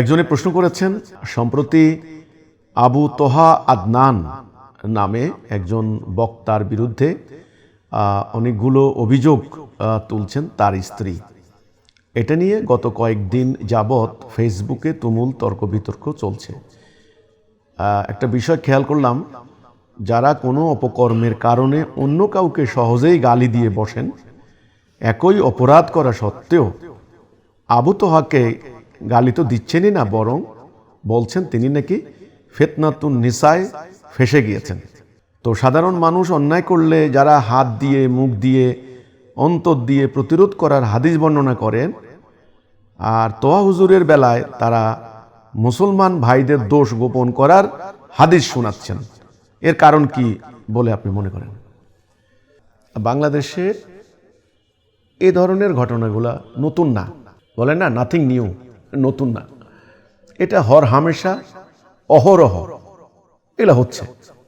একজনে প্রশ্ন করেছেন, সম্প্রতি আবু তোহা আদনান নামে একজন বক্তার বিরুদ্ধে অনেকগুলো অভিযোগ তুলছেন তার স্ত্রী। এটা নিয়ে গত কয়েকদিন যাবৎ ফেসবুকে তুমুল তর্ক বিতর্ক চলছে একটা বিষয় খেয়াল করলাম, যারা কোনো অপকর্মের কারণে অন্য কাউকে সহজেই গালি দিয়ে বসেন, একই অপরাধ করা সত্ত্বেও আবু তোহাকে গালি তো দিচ্ছেনই না, বরং বলছেন তিনি নাকি ফেতনাতুন নিসায় ফেসে গিয়েছেন। তো সাধারণ মানুষ অন্যায় করলে যারা হাত দিয়ে, মুখ দিয়ে, অন্তর দিয়ে প্রতিরোধ করার হাদিস বর্ণনা করেন, আর তোয়া হুজুরের বেলায় তারা মুসলমান ভাইদের দোষ গোপন করার হাদিস শোনাচ্ছেন। এর কারণ কি বলে আপনি মনে করেন? বাংলাদেশে এ ধরনের ঘটনাগুলা নতুন না। বলে না নাথিং নিউ নতুন না এটা হর হামেশা অহরহ এগুলো হচ্ছে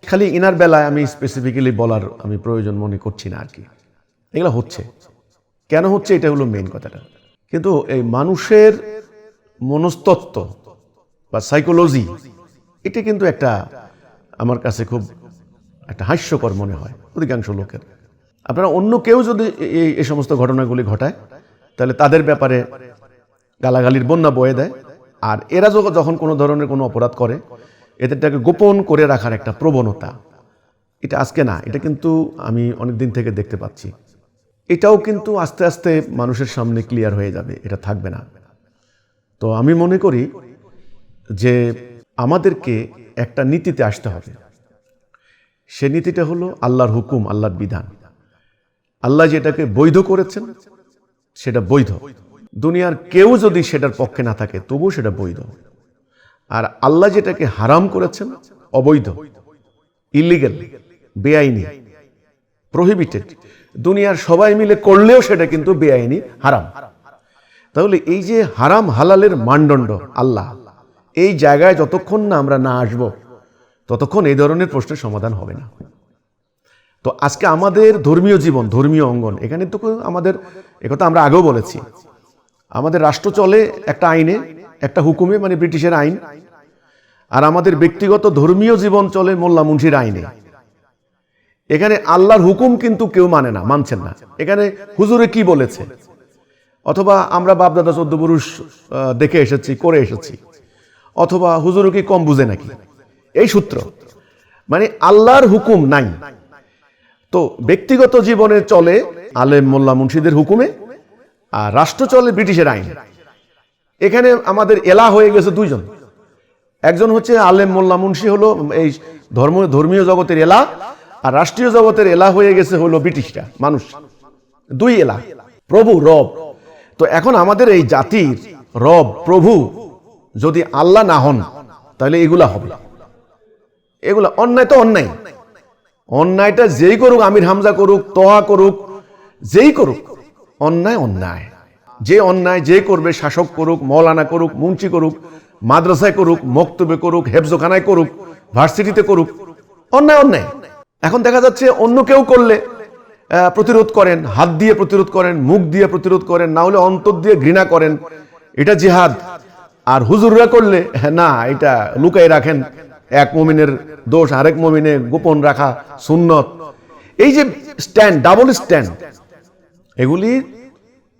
খালি ইনার বেলায় আমি স্পেসিফিক্যালি বলার আমি প্রয়োজন মনে করছি না আর কি এগুলো হচ্ছে কেন হচ্ছে এটা হলো মেইন কথাটা কিন্তু এই মানুষের মনস্তত্ত্ব বা সাইকোলজি এটা কিন্তু একটা আমার কাছে খুব একটা হাস্যকর মনে হয় অধিকাংশ লোকের আপনারা অন্য কেউ যদি এই এই সমস্ত ঘটনাগুলি ঘটায় তাহলে তাদের ব্যাপারে গালাগালির বন্যা বয়ে দেয়। আর এরা যখন কোনো ধরনের কোনো অপরাধ করে, এদেরটাকে গোপন করে রাখার একটা প্রবণতা। এটা আজকে না, এটা কিন্তু আমি অনেক দিন থেকে দেখতে পাচ্ছি। এটাও কিন্তু আস্তে আস্তে মানুষের সামনে ক্লিয়ার হয়ে যাবে, এটা থাকবে না। তো আমি মনে করি যে আমাদেরকে একটা নীতিতে আসতে হবে। সে নীতিটা হলো আল্লাহর হুকুম, আল্লাহর বিধান। আল্লাহ যেটাকে বৈধ করেছেন, সেটা বৈধ। দুনিয়ার কেউ যদি সেটার পক্ষে না থাকে, তবুও সেটা বৈধ। আর আল্লাহ যেটাকে হারাম করেছেন, অবৈধ ইলিগেল বেআইনি প্রহিবিটেড দুনিয়ার সবাই মিলে করলেও সেটা কিন্তু বেআইনি, হারাম। তাহলে এই যে হারাম হালালের মানদণ্ড আল্লাহ, এই জায়গায় যতক্ষণ না আমরা না আসব, ততক্ষণ এই ধরনের প্রশ্নের সমাধান হবে না। তো আজকে আমাদের ধর্মীয় জীবন, ধর্মীয় অঙ্গন, এখানে তো আমাদের একথা আমরা আগেও বলেছি আমাদের রাষ্ট্র চলে একটা আইনে, একটা হুকুমে মানে ব্রিটিশের আইন। আর আমাদের ব্যক্তিগত ধর্মীয় জীবন চলে মোল্লা মুন্সির আইনে। এখানে আল্লাহর হুকুম কিন্তু কেউ মানে না, মানছেন না। এখানে হুজুরে কি বলেছে? অথবা আমরা বাপদাদা চোদ্দ পুরুষ দেখে এসেছি, করে এসেছি। অথবা হুজুরও কি কম বুঝে নাকি? এই সূত্র। মানে আল্লাহর হুকুম নাই। তো ব্যক্তিগত জীবনে চলে আলেম মোল্লা মুন্সিদের হুকুমে আর রাষ্ট্র চলে ব্রিটিশের আইন। এখানে আমাদের এলা হয়ে গেছে দুইজন। একজন হচ্ছে আলেম মোল্লা মুন্সি হলো, এই ধর্ম, ধর্মীয় জগতের এলা, আর রাষ্ট্রীয় জগতের এলা হয়ে গেছে হলো ব্রিটিশরা, মানুষ। দুই এলা, প্রভু, রব। তো এখন আমাদের এই জাতির রব, প্রভু যদি আল্লাহ না হন, তাহলে এগুলা হবে। এগুলা অন্যায় তো অন্যায়। অন্যায়টা যেই করুক, আমির হামজা করুক, তোহা করুক, যেই করুক অন্যায় অন্যায়। যে অন্যায় যে করবে, শাসক করুক, মৌলানা করুক, মুন্সি করুক, মাদ্রাসায় করুক, মক্তবে করুক, হেফজোখানায় করুক, ভার্সিটিতে করুক, অন্যায় অন্যায়। এখন দেখা যাচ্ছে অন্য কেউ করলে প্রতিরোধ করেন, হাত দিয়ে প্রতিরোধ করেন, মুখ দিয়ে প্রতিরোধ করেন, না হলে অন্তর দিয়ে ঘৃণা করেন, এটা জিহাদ। আর হুজুররা করলে, না, এটা লুকাই রাখেন, এক মমিনের দোষ, আরেক মমিনে গোপন রাখা সুন্নত। এই যে স্ট্যান্ড ডাবল স্ট্যান্ড এগুলি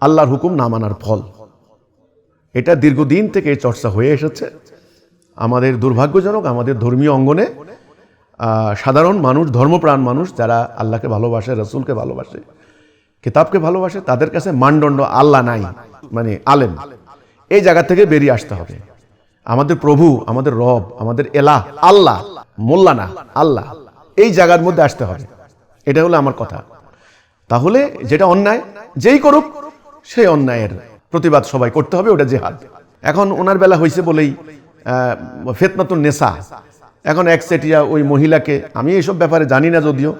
আল্লাহর হুকুম না মানার ফল। এটা দীর্ঘদিন থেকে চর্চা হয়ে এসেছে। আমাদের দুর্ভাগ্যজনক, আমাদের ধর্মীয় অঙ্গনে সাধারণ মানুষ, ধর্মপ্রাণ মানুষ যারা আল্লাহকে ভালোবাসে, রসুলকে ভালোবাসে, কিতাবকে ভালোবাসে, তাদের কাছে মানদণ্ড আল্লাহ নাই মানে আলেম। এই জায়গা থেকে বেরিয়ে আসতে হবে। আমাদের প্রভু, আমাদের রব, আমাদের এলাহ, আল্লাহ মোল্লা না আল্লাহ, এই জায়গার মধ্যে আসতে হবে। এটা হলো আমার কথা। তাহলে যেটা অন্যায়, যেই করুক, সেই অন্যায়ের প্রতিবাদ সবাই করতে হবে, ওটা জেহাদ। এখন ওনার বেলা হয়েছে বলেই ফেতনাতুন নেশা। এখন এক সেটিয়া ওই মহিলাকে, আমি এইসব ব্যাপারে জানি না যদিও,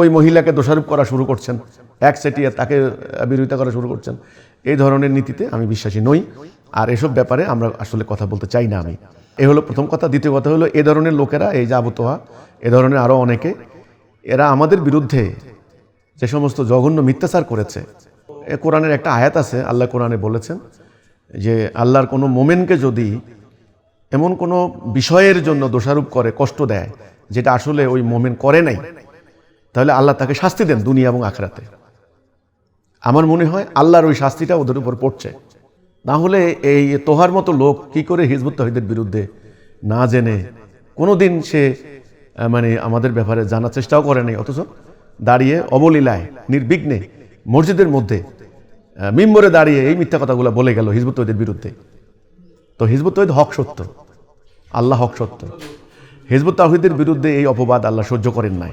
ওই মহিলাকে দোষারোপ করা শুরু করছেন। এক সেটিয়া তাকে বিরোধিতা করা শুরু করছেন। এই ধরনের নীতিতে আমি বিশ্বাসী নই, আর এসব ব্যাপারে আমরা আসলে কথা বলতে চাই না আমি। এ হলো প্রথম কথা। দ্বিতীয় কথা হলো, এ ধরনের লোকেরা, এই যে আবতোয়া এ ধরনের আরও অনেকে, এরা আমাদের বিরুদ্ধে যে সমস্ত জঘন্য মিথ্যাচার করেছে। এ কোরআনের একটা আয়াত আছে, আল্লাহ কোরআনে বলেছেন যে আল্লাহর কোনো মোমেনকে যদি এমন কোনো বিষয়ের জন্য দোষারোপ করে, কষ্ট দেয়, যেটা আসলে ওই মোমেন করে নাই, তাহলে আল্লাহ তাকে শাস্তি দেন দুনিয়া এবং আখরাতে। আমার মনে হয় আল্লাহর ওই শাস্তিটা ওদের উপর পড়ছে। না হলে এই তোহার মতো লোক কি করে হিজবুত তহিদের বিরুদ্ধে না জেনে কোনোদিন সে মানে আমাদের ব্যাপারে জানার চেষ্টাও করে নাই, অথচ দাঁড়িয়ে অবলীলায়, নির্বিঘ্নে মসজিদের মধ্যে মিম্বরে দাঁড়িয়ে এই মিথ্যা কথাগুলো বলে গেল হিজবুত তহিদের বিরুদ্ধে। তো হিজবুত তহিদ হক সত্য। আল্লাহ হক সত্য। হিজবুত তাহিদের বিরুদ্ধে এই অপবাদ আল্লাহ সহ্য করেন নাই।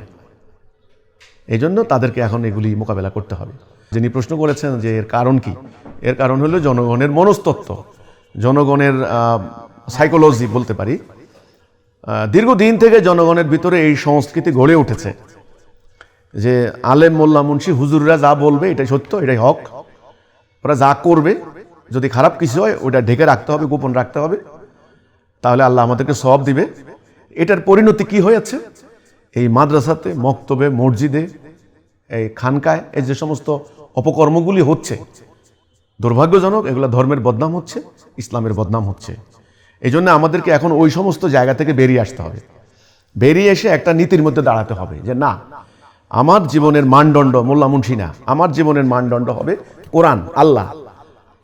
এই জন্য তাদেরকে এখন এগুলি মোকাবেলা করতে হবে। যিনি প্রশ্ন করেছেন যে এর কারণ কি? এর কারণ হলো জনগণের মনস্তত্ত্ব। জনগণের সাইকোলজি বলতে পারি। দীর্ঘদিন থেকে জনগণের ভিতরে এই সংস্কৃতি গড়ে উঠেছে। যে আলেম মোল্লা মুন্সি হুজুররা যা বলবে, এটাই সত্য, এটাই হক। ওরা যা করবে, যদি খারাপ কিছু হয় ওটা ঢেকে রাখতে হবে, গোপন রাখতে হবে। তাহলে আল্লাহ আমাদেরকে সব দিবে। এটার পরিণতি কি হয়েছে? এই মাদ্রাসাতে, মক্তবে, মসজিদে, এই খানকায়, এই যে সমস্ত অপকর্মগুলি হচ্ছে, দুর্ভাগ্যজনক এগুলো ধর্মের বদনাম হচ্ছে, ইসলামের বদনাম হচ্ছে। এই জন্য আমাদেরকে এখন ওই সমস্ত জায়গা থেকে বেরিয়ে আসতে হবে। বেরিয়ে এসে একটা নীতির মধ্যে দাঁড়াতে হবে যে, না আমার জীবনের মানদণ্ড মোল্লা মুন্সি না। আমার জীবনের মানদণ্ড হবে কোরআন, আল্লাহ।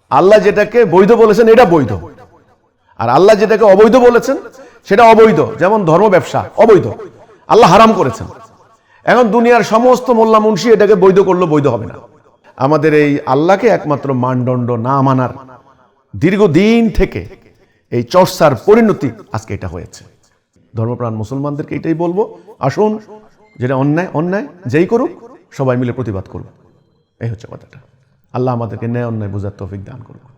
আল্লাহ যেটাকে বৈধ বলেছেন, এটা বৈধ। আর আল্লাহ যেটাকে অবৈধ বলেছেন, সেটা অবৈধ। যেমন ধর্ম ব্যবসা, অবৈধ। আল্লাহ হারাম করেছেন। এখন দুনিয়ার সমস্ত মোল্লা মুন্সি এটাকে বৈধ করল বৈধ হবে না। আমাদের এই আল্লাহকে একমাত্র মানদণ্ড না মানার দীর্ঘদিন থেকে এই চর্চার পরিণতি আজকে এটা হয়েছে। ধর্মপ্রাণ মুসলমানদেরকে এটাই বলব। আসুন যেটা অন্যায় অন্যায়, যেই করুক, সবাই মিলে প্রতিবাদ করুক। এই হচ্ছে কথাটা। আল্লাহ আমাদেরকে ন্যায়, অন্যায় বোঝার তফিক দান করুক।